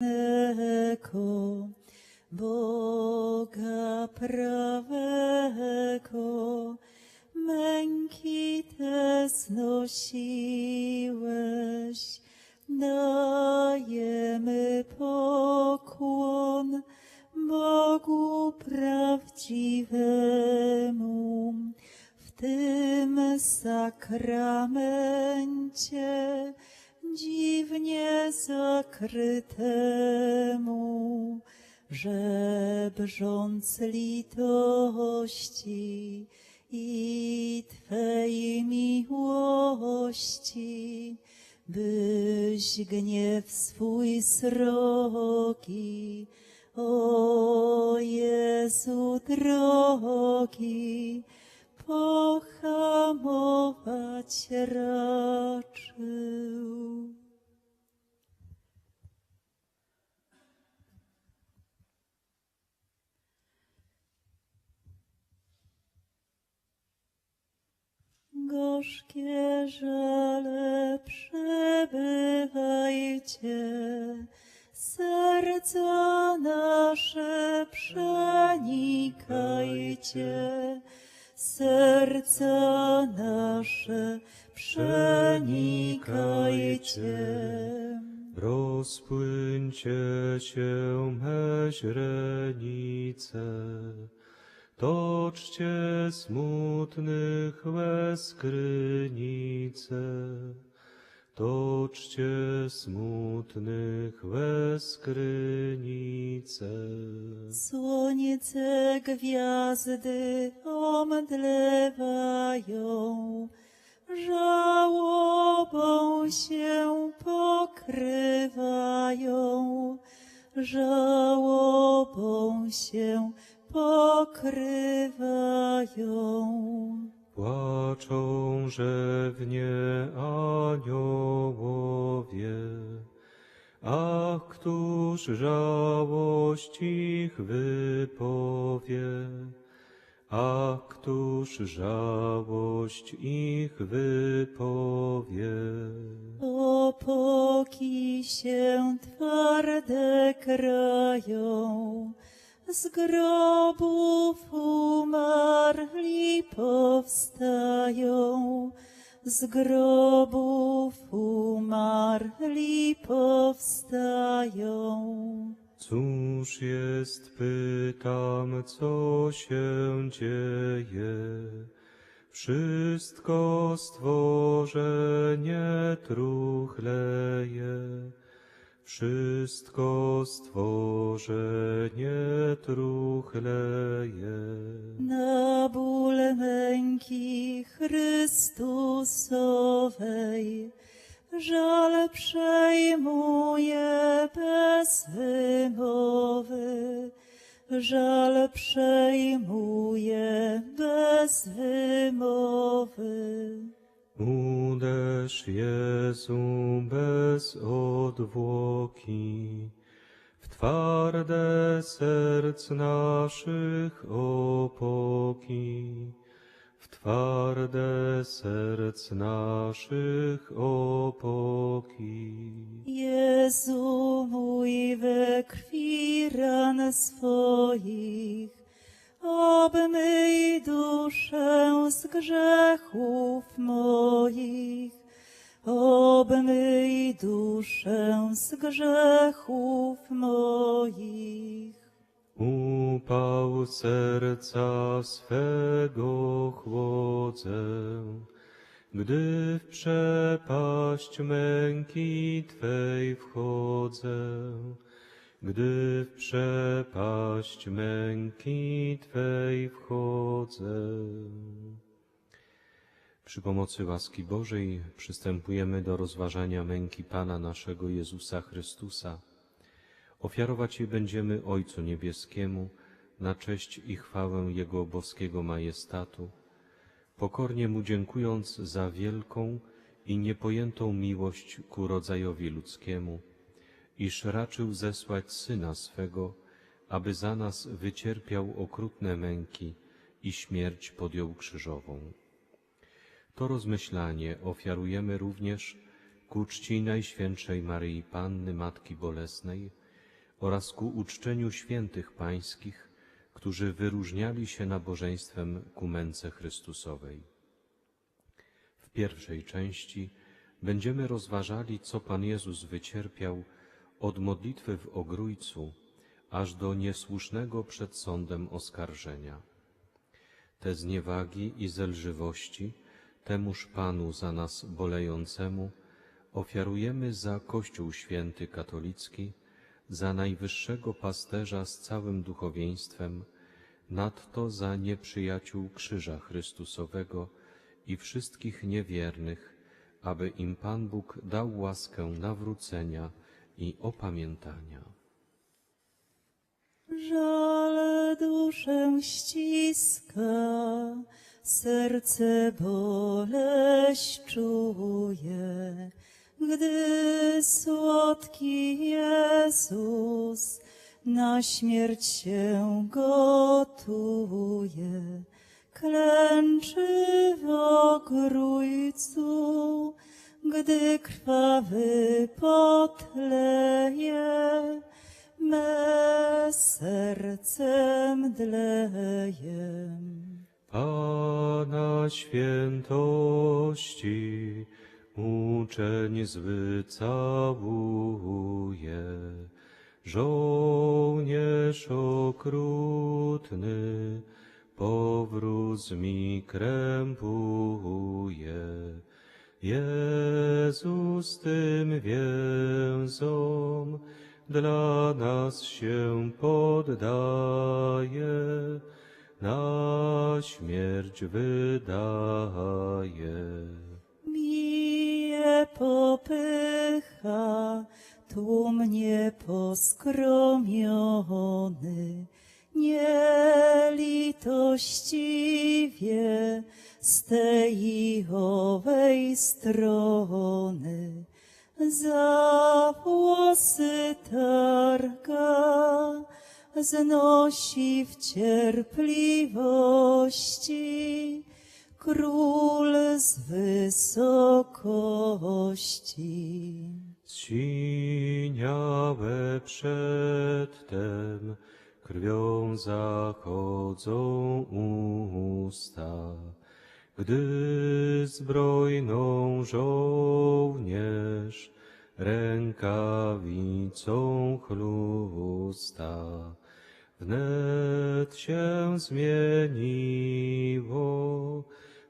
Bożego, Boga prawego, męki te znosiłeś, dajemy pokłon Bogu prawdziwemu. W tym sakramencie dziwnie zakrytemu, że brząc litości i Twej miłości, byś gniew swój srogi, o Jezu drogi, pohamować raczył. Gorzkie żale przebywajcie, serca nasze przenikajcie, serca nasze przenikajcie. Rozpłyńcie się me źrenice, toczcie smutnych łez krynice, toczcie smutnych łez krynice. Słońce gwiazdy omdlewają, żałobą się pokrywają, żałobą się pokrywają. Płaczą rzewnie ach, któż żałość ich wypowie? Ach, któż żałość ich wypowie? Opoki się twarde krają, z grobów umarli powstają, z grobów umarli powstają. Cóż jest, pytam, co się dzieje? Wszystko stworzenie truchleje, wszystko stworzenie truchleje. Na ból męki Chrystusowej żal przejmuje bez wymowy, żal przejmuje bez wymowy. Uderz Jezu bez odwłoki, w twarde serc naszych opoki, w twarde serc naszych opoki. Jezu mój we krwi ran swoich, duszę z grzechów moich, obmyj duszę z grzechów moich. Upał serca swego chłodzę, gdy w przepaść męki Twej wchodzę, gdy w przepaść męki Twej wchodzę. Przy pomocy łaski Bożej przystępujemy do rozważania męki Pana naszego Jezusa Chrystusa. Ofiarować je będziemy Ojcu Niebieskiemu na cześć i chwałę Jego boskiego majestatu, pokornie Mu dziękując za wielką i niepojętą miłość ku rodzajowi ludzkiemu, iż raczył zesłać Syna swego, aby za nas wycierpiał okrutne męki i śmierć podjął krzyżową. To rozmyślanie ofiarujemy również ku czci Najświętszej Maryi Panny Matki Bolesnej oraz ku uczczeniu świętych pańskich, którzy wyróżniali się nabożeństwem ku męce Chrystusowej. W pierwszej części będziemy rozważali, co Pan Jezus wycierpiał od modlitwy w Ogrójcu, aż do niesłusznego przed sądem oskarżenia. Te zniewagi i zelżywości temuż Panu za nas bolejącemu ofiarujemy za Kościół Święty Katolicki, za najwyższego pasterza z całym duchowieństwem, nadto za nieprzyjaciół Krzyża Chrystusowego i wszystkich niewiernych, aby im Pan Bóg dał łaskę nawrócenia i opamiętania. Żal duszę ściska, serce boleść czuje, gdy słodki Jezus na śmierć się gotuje. Klęczy w ogrójcu, gdy krwawy potleje, me sercem dleje. Pana świętości uczeń zły całuje, żołnierz okrutny powrót mi krępuje. Jezus tym więzom dla nas się poddaje, na śmierć wydaje. Bije popycha, tłum nieposkromiony, nielitościwie z tej owej strony. Za włosy targa, znosi w cierpliwości, król z wysokości. Zsiniałe przedtem krwią zachodzą usta, gdy zbrojną żołnierz rękawicą chlusta. Wnet się zmieniło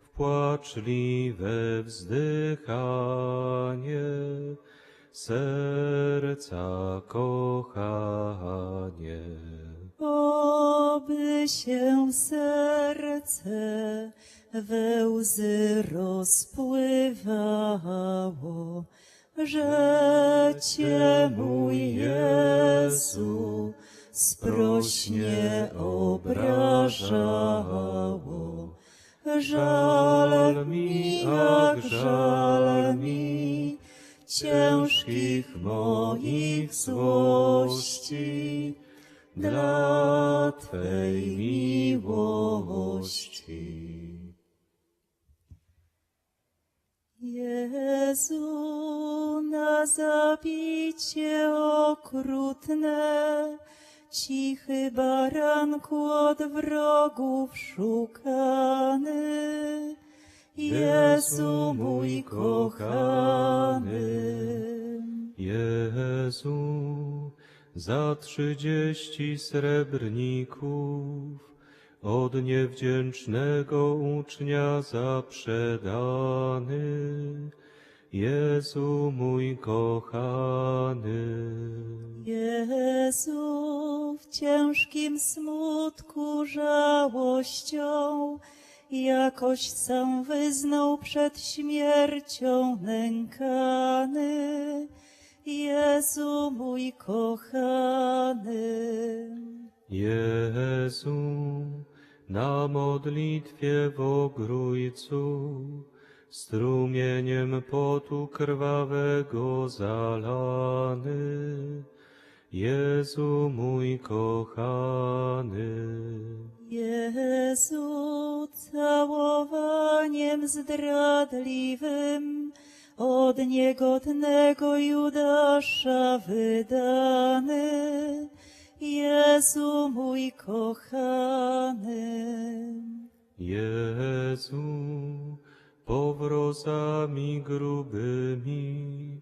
w płaczliwe wzdychanie serca kochanie. Oby się serce we łzy rozpływało, że Cię, mój Jezu, sprośnie obrażało. Żal mi, jak żal mi, ciężkich moich złości, dla Twej miłości. Jezu, na zabicie okrutne, cichy baranku od wrogów szukany, Jezu mój kochany. Jezu, za trzydzieści srebrników od niewdzięcznego ucznia zaprzedany. Jezu mój kochany. Jezu, w ciężkim smutku żałością, jakoś sam wyznał przed śmiercią nękany. Jezu mój kochany. Jezu, na modlitwie w ogrójcu, strumieniem potu krwawego zalany. Jezu mój kochany. Jezu, całowaniem zdradliwym od niegodnego Judasza wydany. Jezu mój kochany. Jezu, powrozami grubymi,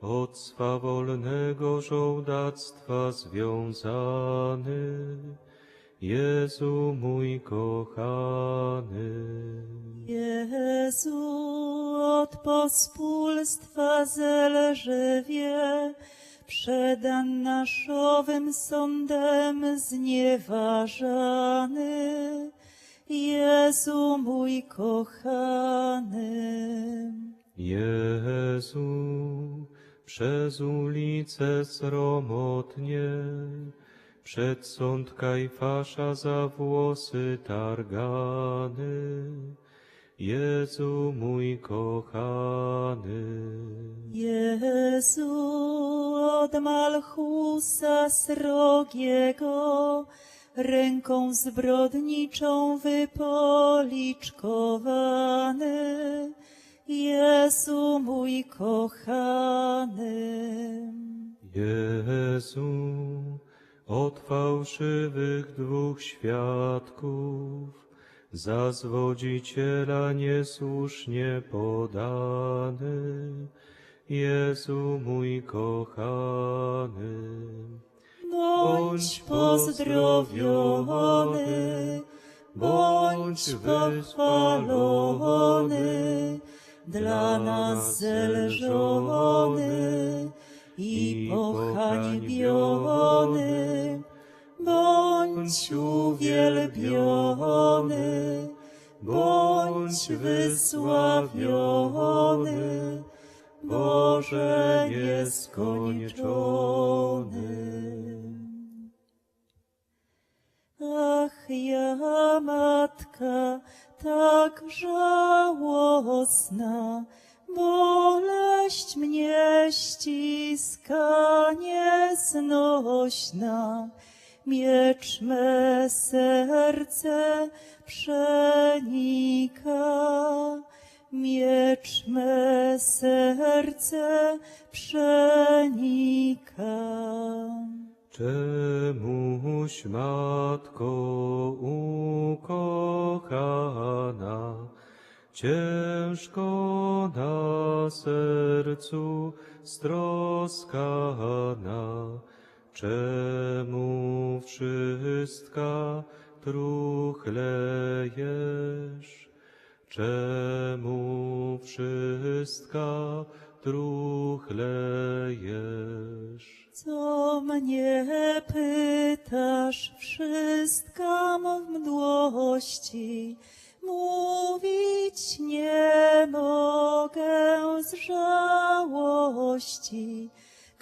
od swawolnego żołdactwa związany, Jezu mój kochany. Jezu, od pospólstwa zelżywie, przed naszowym sądem znieważany. Jezu mój kochany. Jezu, przez ulice sromotnie, przed sąd Kajfasza za włosy targany, Jezu mój kochany. Jezu, od Malchusa srogiego, ręką zbrodniczą wypoliczkowany. Jezu mój kochany. Jezu, od fałszywych dwóch świadków, za zwodziciela niesłusznie podany, Jezu mój kochany. Bądź pozdrowiony, bądź pochwalony, dla nas zelżony i pohańbiony. Bądź uwielbiony, bądź wysławiony, Boże nieskończony. Ach, ja matka, tak żałosna, boleść mnie ściska nieznośna, miecz me serce przenika, miecz me serce przenika. Czemuś, Matko ukochana, ciężko na sercu stroskana, czemu wszystka truchlejesz? Czemu wszystka truchlejesz? Co mnie pytasz, wszystkam w mdłości, mówić nie mogę z żałości.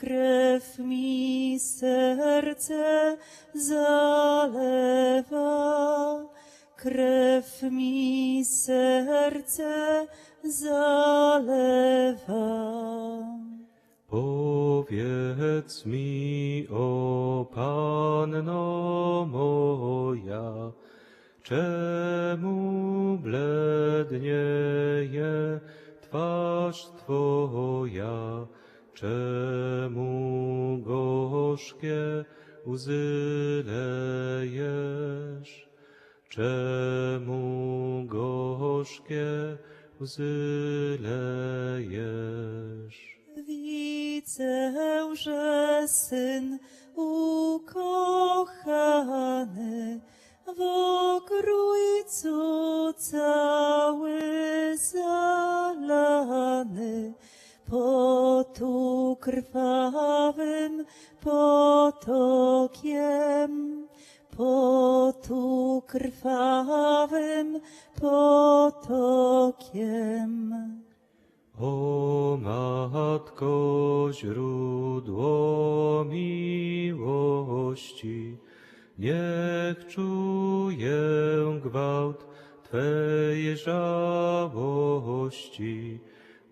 Krew mi serce zalewa, krew mi serce zalewa. Powiedz mi, o Panno moja, czemu blednieje twarz Twoja, czemu gorzkie łzy lejesz, czemu gorzkie łzy lejesz. Widzę, że syn ukochany w ogrójcu cały zalany potu krwawym potokiem, potu krwawym potokiem. O Matko, źródło miłości, niech czuję gwałt Twej żałości.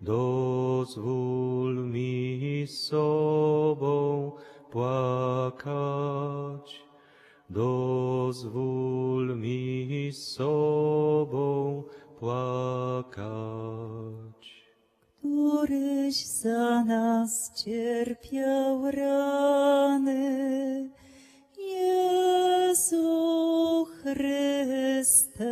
Dozwól mi z sobą płakać. Dozwól mi z sobą płakać. któryś za nas cierpiał rany. Chryste,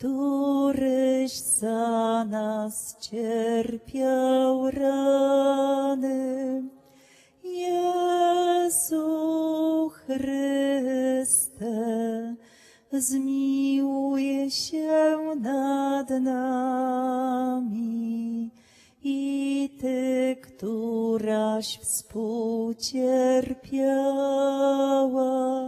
któryś za nas cierpiał rany. Jezu Chryste, zmiłuj się nad nami. I Ty, któraś współcierpiała,